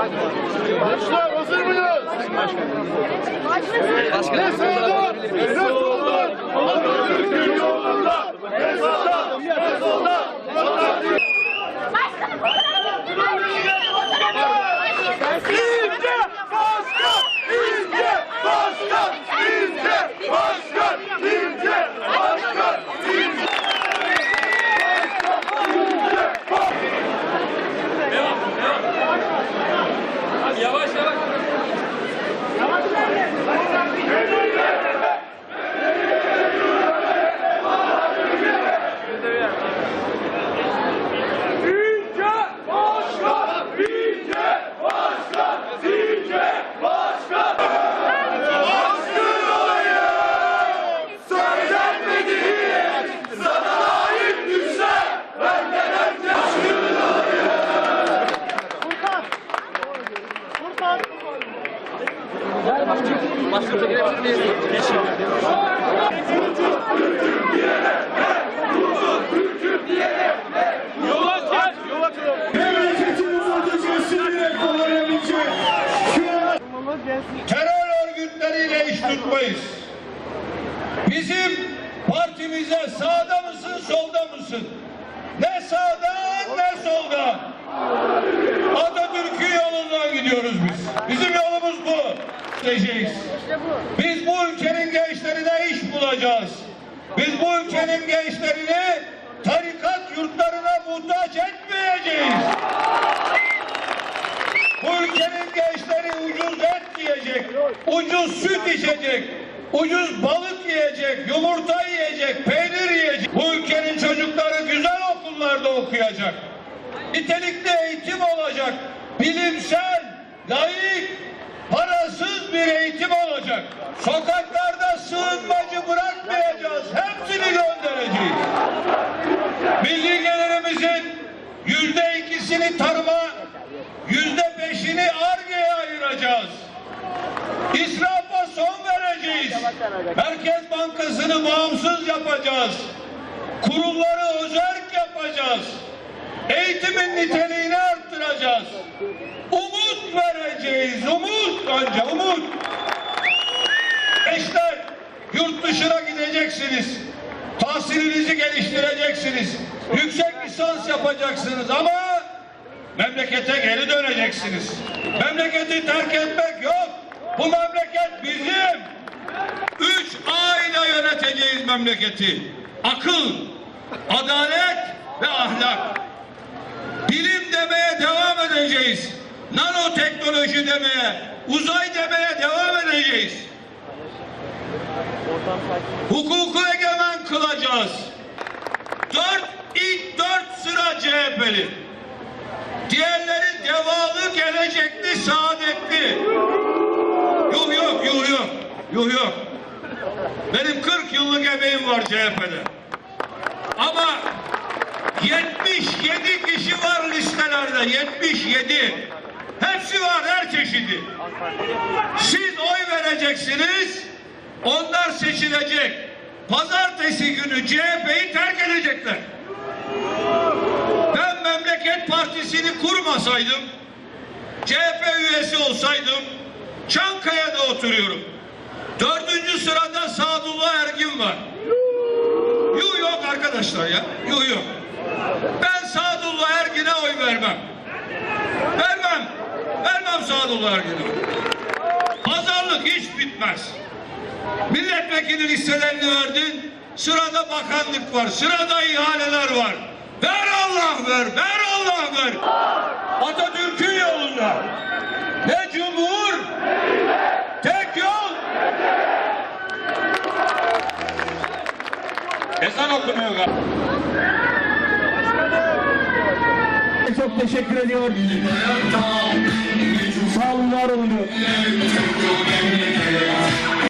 Gençler hazır mıyız? Ne sağdan, ne soldan, Atatürk'ün yolunda. Başkanımıza girebilir miyiz? Geçin. Yola aç, yola aç. terör örgütleriyle iş tutmayız. Bizim partimize sağda mısın solda mısın? Ne sağdan ne soldan. Atatürk'ün yolundan gidiyoruz biz. Bizim yolumuz bu. Diyeceğiz. Biz bu ülkenin gençlerine iş bulacağız. Biz bu ülkenin gençlerini tarikat yurtlarına muhtaç etmeyeceğiz. Bu ülkenin gençleri ucuz et yiyecek, ucuz süt içecek, ucuz balık yiyecek, yumurta yiyecek, peynir yiyecek. Bu ülkenin çocukları güzel okullarda okuyacak. Nitelikli eğitim olacak. Bilimsel, layık, bir eğitim olacak. Sokaklarda sığınmacı bırakmayacağız. Hepsini göndereceğiz. Milli gelirimizin yüzde ikisini tarıma, yüzde beşini Arge'ye ayıracağız. İsrafa son vereceğiz. Merkez Bankası'nı bağımsız yapacağız. Kurulları özerk yapacağız. Eğitimin niteliğini arttıracağız. Umut vereceğiz. Umut önce umut. Gençler yurt dışına gideceksiniz. Tahsilinizi geliştireceksiniz. Yüksek lisans yapacaksınız ama memlekete geri döneceksiniz. Memleketi terk etmek yok. Bu memleket bizim. Üç A ile yöneteceğiz memleketi. Akıl, adalet ve ahlak. Bilim demeye devam edeceğiz. Nanoteknoloji demeye, uzay demeye devam edeceğiz. Hukuku egemen kılacağız. Dört, ilk dört sıra CHP'li. Diğerleri devalı, gelecekli, saadetli. Yok yok, yok yok, yok yok. Benim 40 yıllık emeğim var CHP'de. Ama 77 kişi var listelerde, 77. Hepsi var, her çeşidi. Siz oy vereceksiniz, onlar seçilecek. Pazartesi günü CHP'yi terk edecekler. Ben Memleket Partisi'ni kurmasaydım, CHP üyesi olsaydım, Çankaya'da oturuyorum. Dördüncü sırada Sadullah Ergin var. Yuh yok arkadaşlar ya, yuh yok. Ben Sadullah Ergin'e oy vermem. Sadullah Ergin'e. Pazarlık hiç bitmez. Milletvekili listelerini verdin. Sırada bakanlık var. Sırada ihaleler var. Ver Allah ver. Ver Allah ver. Atatürk'ün yolunda. Ne cumhur. Tek yol. Ezan okunuyor galiba. Çok teşekkür ediyor. Var olun.